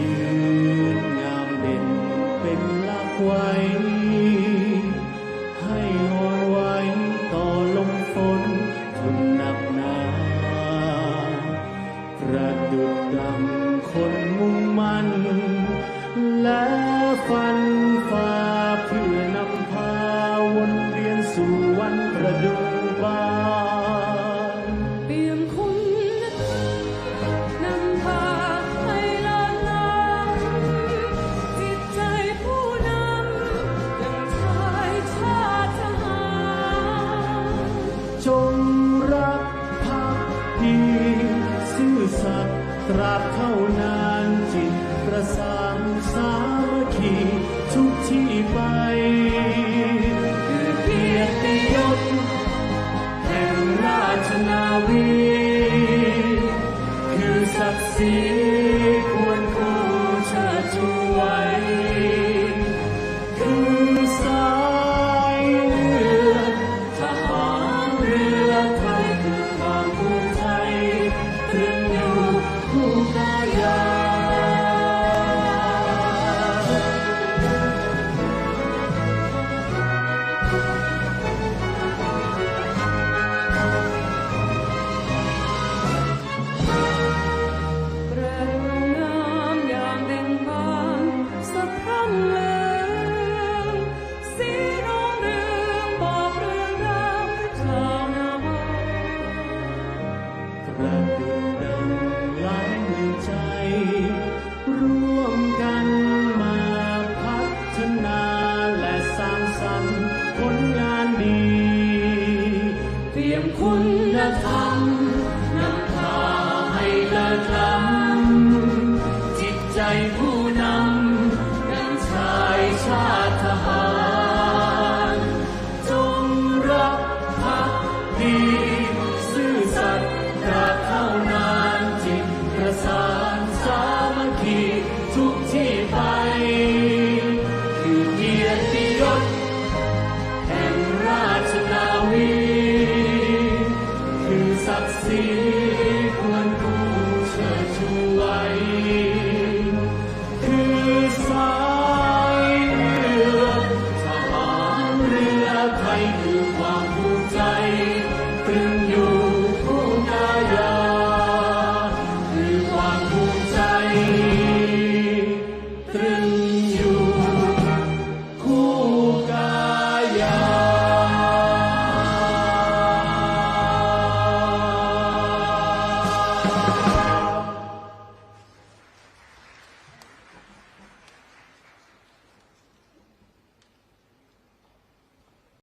ยืนงามเด่นเป็นลักไว้ ให้อนไว้ต่อลมฝนทนหนักหนาประดุดังคนมุ่งมั่น และฟันฝ่าเพื่อนำพาวนเวียนสู่วันประดุจบา ดีซื่อสัตย์ตราบเท่านาน ผู้นำดังชายชาติทหาร จงรักภักดี